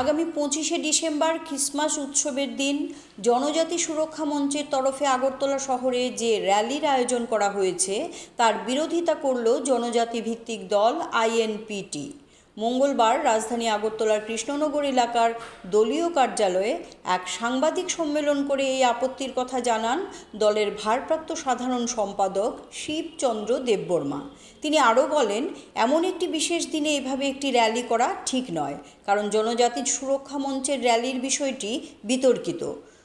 আগামী পঁচিশে December Christmas উৎসবের দিন জনজাতি সুরক্ষা মঞ্চের তরফে আগরতলা শহরে যে র্যালির আয়োজন করা হয়েছে, তার বিরোধিতা করল জনজাতি ভিত্তিক দল আইএনপিটি। মঙ্গলবার রাজধানী আগরতলার কৃষ্ণনগর এলাকার দলীয় কার্যালয়ে এক সাংবাদিক সম্মেলন করে এই আপত্তির কথা জানান দলের ভারপ্রাপ্ত সাধারণ সম্পাদক শিবচন্দ্র দেববর্মা। তিনি আরও বলেন, এমন একটি বিশেষ দিনে এভাবে একটি র্যালি করা ঠিক নয়, কারণ জনজাতির সুরক্ষা মঞ্চের র্যালির বিষয়টি বিতর্কিত।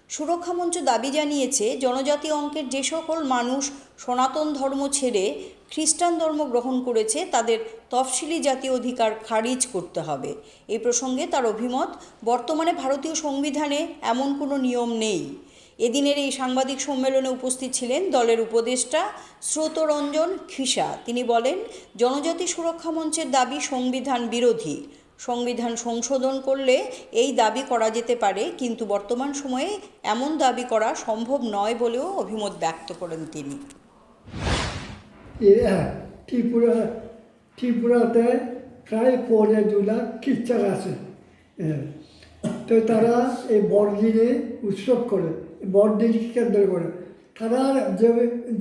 সুরক্ষা মঞ্চ দাবি জানিয়েছে, জনজাতি অঙ্কের যে সকল মানুষ সনাতন ধর্ম ছেড়ে খ্রিস্টান ধর্ম গ্রহণ করেছে, তাদের তফসিলি জাতীয় অধিকার খারিজ করতে হবে। এই প্রসঙ্গে তার অভিমত, বর্তমানে ভারতীয় সংবিধানে এমন কোনো নিয়ম নেই। এদিনের এই সাংবাদিক সম্মেলনে উপস্থিত ছিলেন দলের উপদেষ্টা স্রোতরঞ্জন খিসা তিনি বলেন, জনজাতি সুরক্ষা মঞ্চের দাবি সংবিধান বিরোধী। সংবিধান সংশোধন করলে এই দাবি করা যেতে পারে, কিন্তু বর্তমান সময়ে এমন দাবি করা সম্ভব নয় বলেও অভিমত ব্যক্ত করেন তিনি ত্রিপুরা, ত্রিপুরাতে প্রায় পনেরো দু লাখ খ্রিস্টান আছে। তো তারা এই বড়দিনে উৎসব করে বড়দিনকে কেন্দ্র করে তারা যে,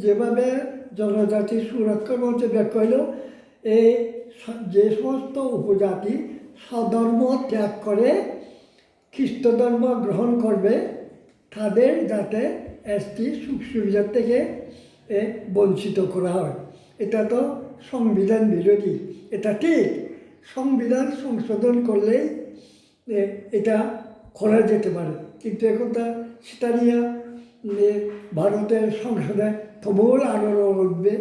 যেভাবে জনজাতি সুরক্ষা মঞ্চে ব্যাখ্যা হইল এই যে সমস্ত উপজাতি স্বধর্ম ত্যাগ করে খ্রিস্ট ধর্ম গ্রহণ করবে, তাদের যাতে এসটি সুখ সুবিধা থেকে বঞ্চিত করা হয়। এটা তো সংবিধান বিরোধী। এটা ঠিক, সংবিধান সংশোধন করলেই এটা করা যেতে পারে। কিন্তু এখন তা সেটা ভারতের সংসদে প্রবল আলোড়ন উঠবে।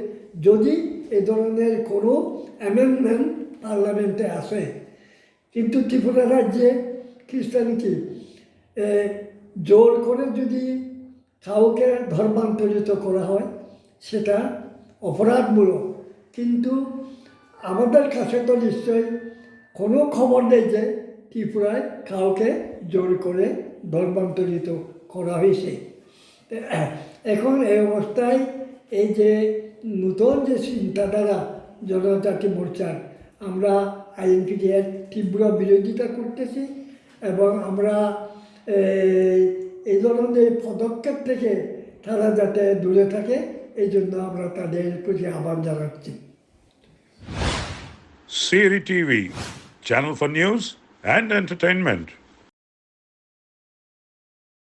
যদি এ ধরনের কোনো অ্যামেন্ডমেন্ট পার্লামেন্টে আসে কিন্তু ত্রিপুরা রাজ্যে খ্রিস্টান কি জোর করে যদি কাউকে ধর্মান্তরিত করা হয়, সেটা অপরাধমূলক। কিন্তু আমাদের কাছে তো নিশ্চয়ই কোনো খবর নেই যে ত্রিপুরায় কাউকে জোর করে ধর্মান্তরিত করা হয়েছে। এখন এই অবস্থায় এই যে নতুন যে চিন্তাধারা জনজাতি মোর্চার আমরা আইএনপিটি এর তীব্র বিরোধিতা করতেছি এবং আমরা এই, ধরনের পদক্ষেপ থেকে তারা যাতে দূরে থাকে এই জন্য আমরা তাদের প্রতি আহ্বান জানাচ্ছি Siri TV channel for news and entertainment.